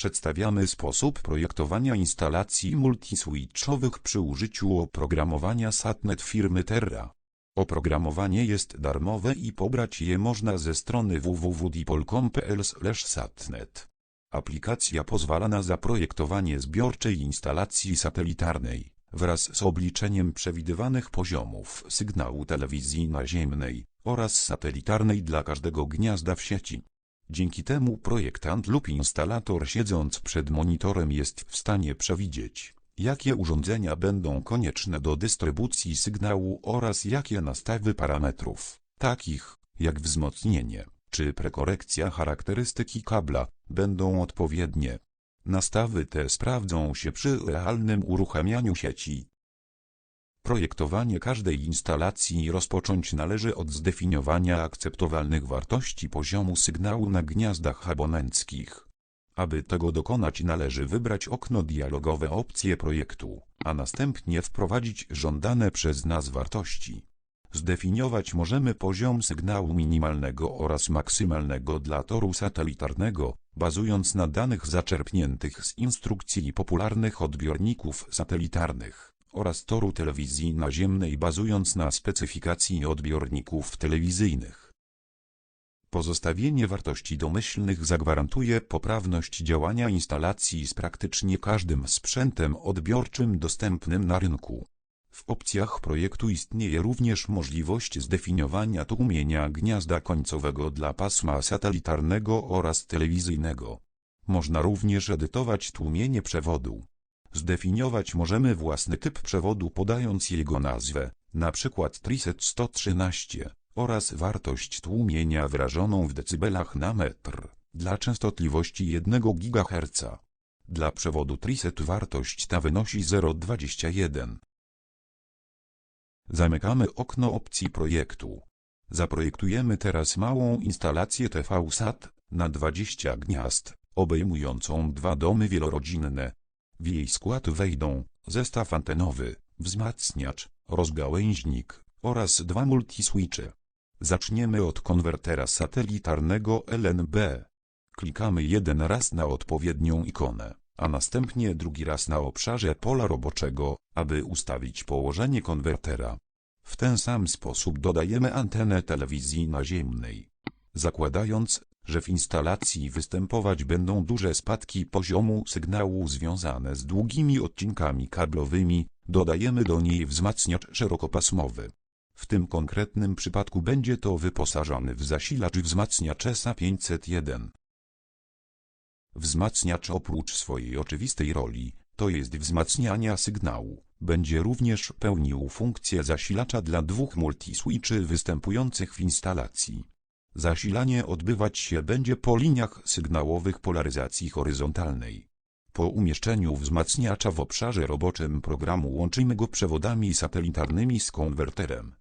Przedstawiamy sposób projektowania instalacji multiswitchowych przy użyciu oprogramowania SATNET firmy Terra. Oprogramowanie jest darmowe i pobrać je można ze strony www.dipol.com.pl/satnet. Aplikacja pozwala na zaprojektowanie zbiorczej instalacji satelitarnej wraz z obliczeniem przewidywanych poziomów sygnału telewizji naziemnej oraz satelitarnej dla każdego gniazda w sieci. Dzięki temu projektant lub instalator siedząc przed monitorem jest w stanie przewidzieć, jakie urządzenia będą konieczne do dystrybucji sygnału oraz jakie nastawy parametrów, takich jak wzmocnienie czy prekorekcja charakterystyki kabla, będą odpowiednie. Nastawy te sprawdzą się przy realnym uruchamianiu sieci. Projektowanie każdej instalacji rozpocząć należy od zdefiniowania akceptowalnych wartości poziomu sygnału na gniazdach abonenckich. Aby tego dokonać należy wybrać okno dialogowe opcje projektu, a następnie wprowadzić żądane przez nas wartości. Zdefiniować możemy poziom sygnału minimalnego oraz maksymalnego dla toru satelitarnego, bazując na danych zaczerpniętych z instrukcji popularnych odbiorników satelitarnych oraz toru telewizji naziemnej bazując na specyfikacji odbiorników telewizyjnych. Pozostawienie wartości domyślnych zagwarantuje poprawność działania instalacji z praktycznie każdym sprzętem odbiorczym dostępnym na rynku. W opcjach projektu istnieje również możliwość zdefiniowania tłumienia gniazda końcowego dla pasma satelitarnego oraz telewizyjnego. Można również edytować tłumienie przewodu. Zdefiniować możemy własny typ przewodu podając jego nazwę, np. Triset 113, oraz wartość tłumienia wyrażoną w decybelach na metr, dla częstotliwości 1 GHz. Dla przewodu Triset wartość ta wynosi 0,21. Zamykamy okno opcji projektu. Zaprojektujemy teraz małą instalację TV-SAT na 20 gniazd, obejmującą dwa domy wielorodzinne. W jej skład wejdą zestaw antenowy, wzmacniacz, rozgałęźnik oraz dwa multiswitche. Zaczniemy od konwertera satelitarnego LNB. Klikamy jeden raz na odpowiednią ikonę, a następnie drugi raz na obszarze pola roboczego, aby ustawić położenie konwertera. W ten sam sposób dodajemy antenę telewizji naziemnej. Zakładając, że w instalacji występować będą duże spadki poziomu sygnału związane z długimi odcinkami kablowymi, dodajemy do niej wzmacniacz szerokopasmowy. W tym konkretnym przypadku będzie to wyposażony w zasilacz wzmacniacz ESA 501. Wzmacniacz oprócz swojej oczywistej roli, to jest wzmacniania sygnału, będzie również pełnił funkcję zasilacza dla dwóch multiswitchy występujących w instalacji. Zasilanie odbywać się będzie po liniach sygnałowych polaryzacji horyzontalnej. Po umieszczeniu wzmacniacza w obszarze roboczym programu łączymy go przewodami satelitarnymi z konwerterem.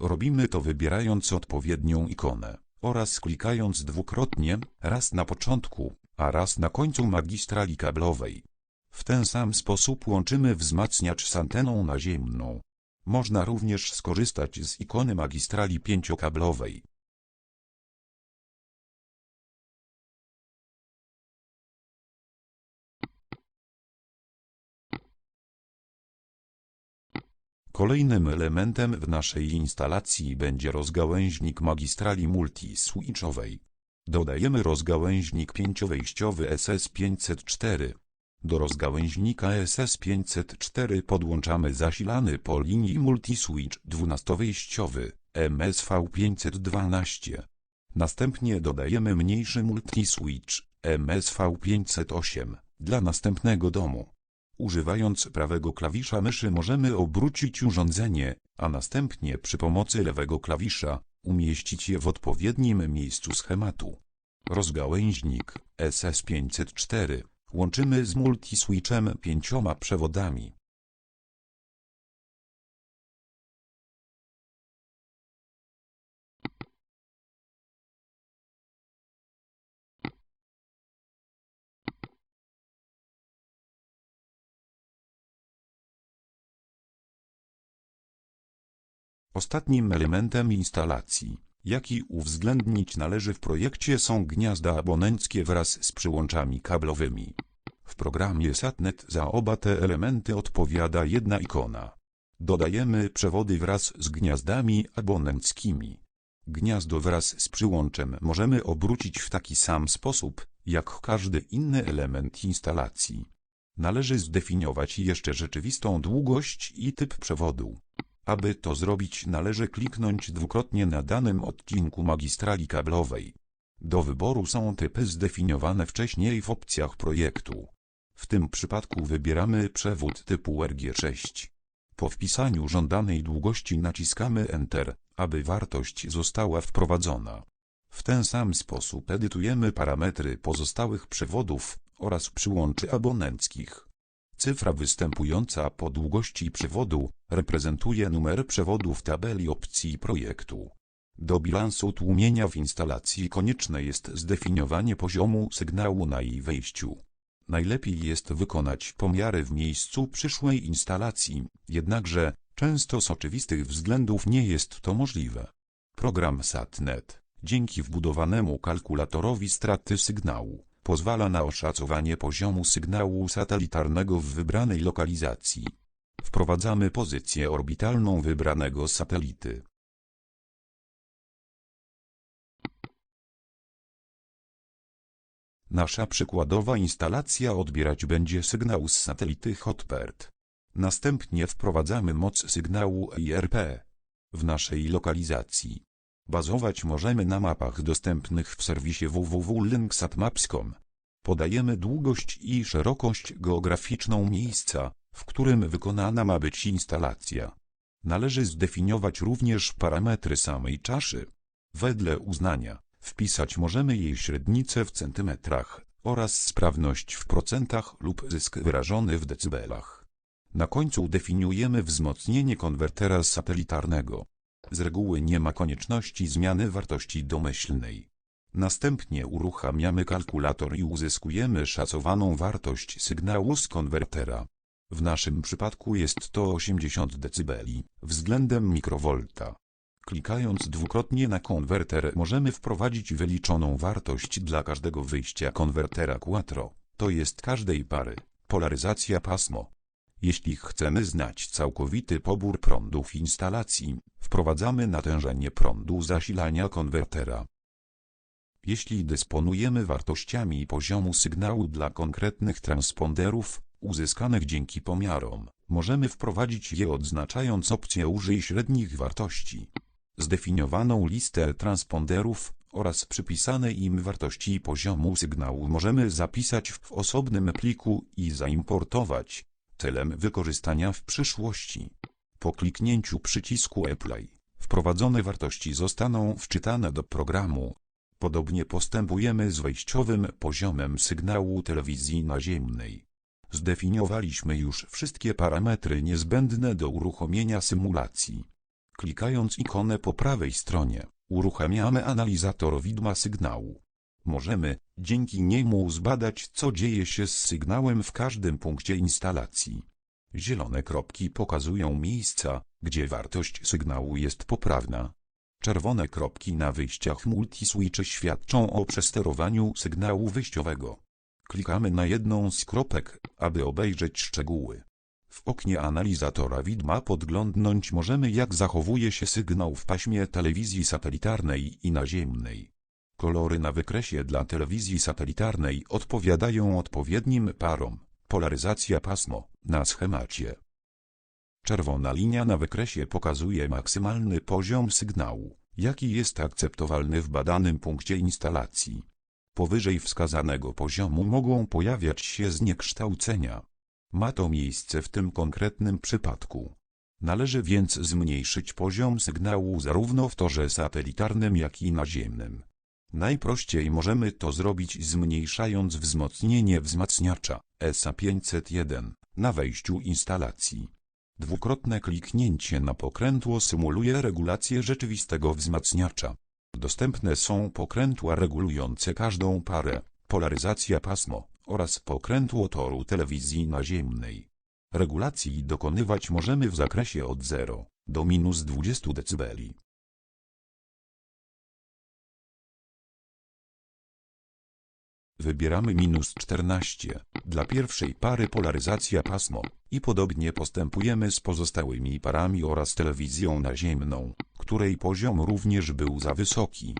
Robimy to wybierając odpowiednią ikonę oraz klikając dwukrotnie, raz na początku, a raz na końcu magistrali kablowej. W ten sam sposób łączymy wzmacniacz z anteną naziemną. Można również skorzystać z ikony magistrali pięciokablowej. Kolejnym elementem w naszej instalacji będzie rozgałęźnik magistrali multiswitchowej. Dodajemy rozgałęźnik pięciowejściowy SS504. Do rozgałęźnika SS504 podłączamy zasilany po linii multiswitch 12-wejściowy MSV512. Następnie dodajemy mniejszy multiswitch MSV508 dla następnego domu. Używając prawego klawisza myszy możemy obrócić urządzenie, a następnie przy pomocy lewego klawisza umieścić je w odpowiednim miejscu schematu. Rozgałęźnik SS504 łączymy z multiswitchem pięcioma przewodami. Ostatnim elementem instalacji jaki uwzględnić należy w projekcie są gniazda abonenckie wraz z przyłączami kablowymi. W programie SATNET za oba te elementy odpowiada jedna ikona. Dodajemy przewody wraz z gniazdami abonenckimi. Gniazdo wraz z przyłączem możemy obrócić w taki sam sposób, jak każdy inny element instalacji. Należy zdefiniować jeszcze rzeczywistą długość i typ przewodu. Aby to zrobić należy kliknąć dwukrotnie na danym odcinku magistrali kablowej. Do wyboru są typy zdefiniowane wcześniej w opcjach projektu. W tym przypadku wybieramy przewód typu RG6. Po wpisaniu żądanej długości naciskamy Enter, aby wartość została wprowadzona. W ten sam sposób edytujemy parametry pozostałych przewodów oraz przyłączy abonenckich. Cyfra występująca po długości przewodu reprezentuje numer przewodu w tabeli opcji projektu. Do bilansu tłumienia w instalacji konieczne jest zdefiniowanie poziomu sygnału na jej wejściu. Najlepiej jest wykonać pomiary w miejscu przyszłej instalacji, jednakże często z oczywistych względów nie jest to możliwe. Program SATNET, dzięki wbudowanemu kalkulatorowi straty sygnału, pozwala na oszacowanie poziomu sygnału satelitarnego w wybranej lokalizacji. Wprowadzamy pozycję orbitalną wybranego satelity. Nasza przykładowa instalacja odbierać będzie sygnał z satelity Hotbird. Następnie wprowadzamy moc sygnału IRP w naszej lokalizacji. Bazować możemy na mapach dostępnych w serwisie www.linksatmaps.com. Podajemy długość i szerokość geograficzną miejsca, w którym wykonana ma być instalacja. Należy zdefiniować również parametry samej czaszy. Wedle uznania, wpisać możemy jej średnicę w centymetrach oraz sprawność w procentach lub zysk wyrażony w decybelach. Na końcu definiujemy wzmocnienie konwertera satelitarnego. Z reguły nie ma konieczności zmiany wartości domyślnej. Następnie uruchamiamy kalkulator i uzyskujemy szacowaną wartość sygnału z konwertera. W naszym przypadku jest to 80 dB względem mikrowolta. Klikając dwukrotnie na konwerter możemy wprowadzić wyliczoną wartość dla każdego wyjścia konwertera Quattro, to jest każdej pary, polaryzacja pasmo. Jeśli chcemy znać całkowity pobór prądu w instalacji, wprowadzamy natężenie prądu zasilania konwertera. Jeśli dysponujemy wartościami poziomu sygnału dla konkretnych transponderów, uzyskanych dzięki pomiarom, możemy wprowadzić je odznaczając opcję Użyj średnich wartości zdefiniowaną listę transponderów oraz przypisane im wartości poziomu sygnału możemy zapisać w osobnym pliku i zaimportować, celem wykorzystania w przyszłości. Po kliknięciu przycisku Apply, wprowadzone wartości zostaną wczytane do programu. Podobnie postępujemy z wejściowym poziomem sygnału telewizji naziemnej. Zdefiniowaliśmy już wszystkie parametry niezbędne do uruchomienia symulacji. Klikając ikonę po prawej stronie, uruchamiamy analizator widma sygnału. Możemy, dzięki niemu zbadać co dzieje się z sygnałem w każdym punkcie instalacji. Zielone kropki pokazują miejsca, gdzie wartość sygnału jest poprawna. Czerwone kropki na wyjściach multiswitch świadczą o przesterowaniu sygnału wyjściowego. Klikamy na jedną z kropek, aby obejrzeć szczegóły. W oknie analizatora widma podglądnąć możemy jak zachowuje się sygnał w paśmie telewizji satelitarnej i naziemnej. Kolory na wykresie dla telewizji satelitarnej odpowiadają odpowiednim parom. Polaryzacja pasmo na schemacie. Czerwona linia na wykresie pokazuje maksymalny poziom sygnału, jaki jest akceptowalny w badanym punkcie instalacji. Powyżej wskazanego poziomu mogą pojawiać się zniekształcenia. Ma to miejsce w tym konkretnym przypadku. Należy więc zmniejszyć poziom sygnału zarówno w torze satelitarnym jak i naziemnym. Najprościej możemy to zrobić zmniejszając wzmocnienie wzmacniacza SA501 na wejściu instalacji. Dwukrotne kliknięcie na pokrętło symuluje regulację rzeczywistego wzmacniacza. Dostępne są pokrętła regulujące każdą parę, polaryzacja pasmo, oraz pokrętło toru telewizji naziemnej. Regulacji dokonywać możemy w zakresie od 0 do minus 20 dB. Wybieramy minus 14, dla pierwszej pary polaryzacja pasmo, i podobnie postępujemy z pozostałymi parami oraz telewizją naziemną, której poziom również był za wysoki.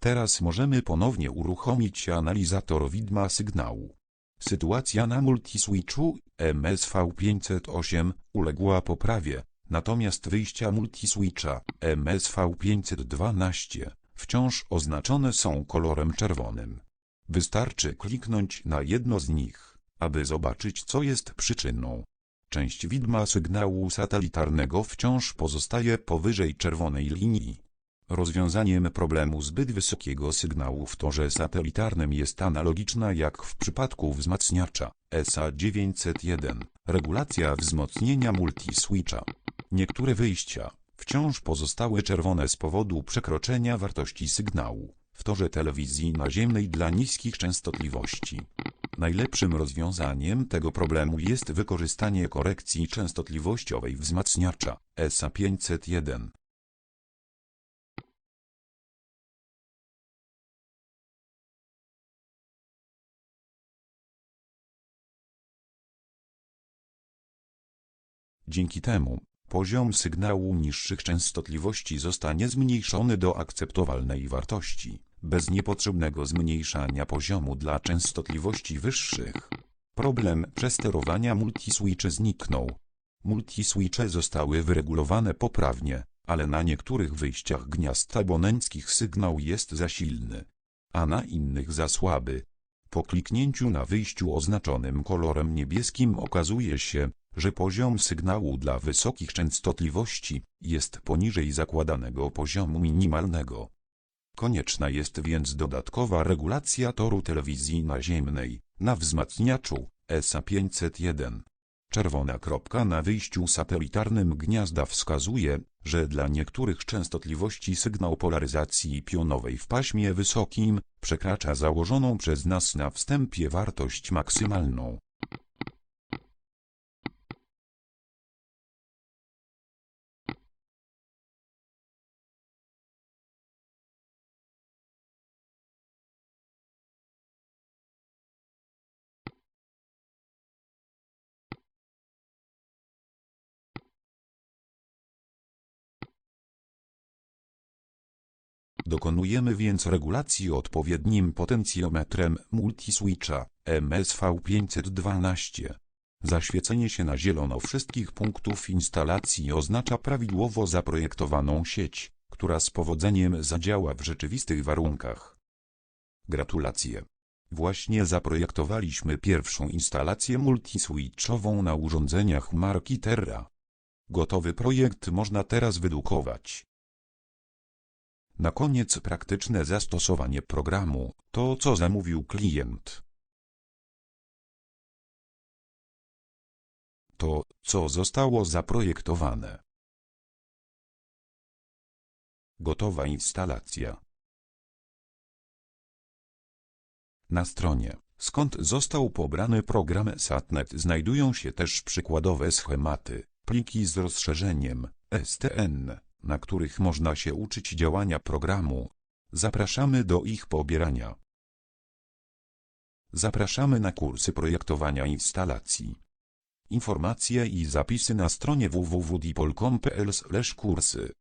Teraz możemy ponownie uruchomić analizator widma sygnału. Sytuacja na multiswitchu MSV508 uległa poprawie, natomiast wyjścia multiswitcha MSV512 wciąż oznaczone są kolorem czerwonym. Wystarczy kliknąć na jedno z nich, aby zobaczyć co jest przyczyną. Część widma sygnału satelitarnego wciąż pozostaje powyżej czerwonej linii. Rozwiązaniem problemu zbyt wysokiego sygnału w torze satelitarnym jest analogiczna jak w przypadku wzmacniacza SA901, regulacja wzmocnienia multiswitcha. Niektóre wyjścia wciąż pozostały czerwone z powodu przekroczenia wartości sygnału w torze telewizji naziemnej dla niskich częstotliwości. Najlepszym rozwiązaniem tego problemu jest wykorzystanie korekcji częstotliwościowej wzmacniacza SA501. Dzięki temu, poziom sygnału niższych częstotliwości zostanie zmniejszony do akceptowalnej wartości, bez niepotrzebnego zmniejszania poziomu dla częstotliwości wyższych. Problem przesterowania multiswitche zniknął. Multiswitche zostały wyregulowane poprawnie, ale na niektórych wyjściach gniazd abonenckich sygnał jest za silny, a na innych za słaby. Po kliknięciu na wyjściu oznaczonym kolorem niebieskim okazuje się, że poziom sygnału dla wysokich częstotliwości jest poniżej zakładanego poziomu minimalnego. Konieczna jest więc dodatkowa regulacja toru telewizji naziemnej na wzmacniaczu SA501. Czerwona kropka na wyjściu satelitarnym gniazda wskazuje, że dla niektórych częstotliwości sygnał polaryzacji pionowej w paśmie wysokim przekracza założoną przez nas na wstępie wartość maksymalną. Dokonujemy więc regulacji odpowiednim potencjometrem multiswitcha MSV512. Zaświecenie się na zielono wszystkich punktów instalacji oznacza prawidłowo zaprojektowaną sieć, która z powodzeniem zadziała w rzeczywistych warunkach. Gratulacje! Właśnie zaprojektowaliśmy pierwszą instalację multiswitchową na urządzeniach marki Terra. Gotowy projekt można teraz wydukować. Na koniec praktyczne zastosowanie programu, to co zamówił klient. To, co zostało zaprojektowane. Gotowa instalacja. Na stronie, skąd został pobrany program SATNET znajdują się też przykładowe schematy, pliki z rozszerzeniem STN na których można się uczyć działania programu. Zapraszamy do ich pobierania. Zapraszamy na kursy projektowania instalacji. Informacje i zapisy na stronie www.dipol.com.pl kursy